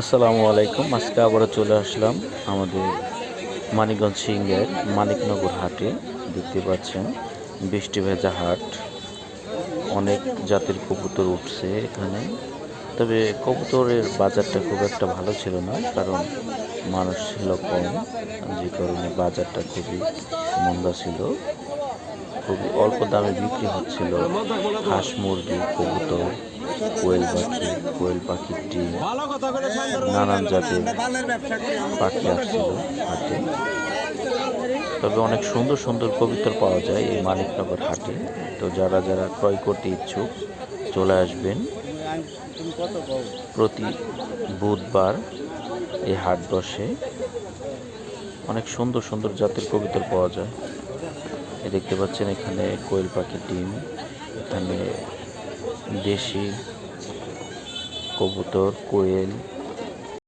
আসসালামু আলাইকুম। আজকে আবারও চলে আসলাম আমাদের মানিকগঞ্জ সিংহের মানিকনগর হাটে। দেখতে পাচ্ছেন, বৃষ্টি ভেজা হাট। অনেক জাতের কবুতর উঠছে এখানে। তবে কবুতরের বাজারটা খুব একটা ভালো ছিল না, কারণ মানুষ ছিল কম, যে কারণে বাজারটা খুবই মন্দা ছিল। খুবই অল্প দামে বিক্রি হচ্ছিল হাঁস মুরগি কবুতর। কোয়েল পাখি কোয়েল ডিম নানান জাতের পাখি আসছিল হাটে। তবে অনেক সুন্দর সুন্দর কবিতর পাওয়া যায় এই মানিকনগর হাটে। তো যারা যারা ক্রয় করতে ইচ্ছুক চলে আসবেন। প্রতি বুধবার এই হাট বসে। অনেক সুন্দর সুন্দর জাতের কবিতর পাওয়া যায়। দেখতে পাচ্ছেন এখানে কোয়েল পাখির ডিম এখানে দেশি কবুতর কোয়েল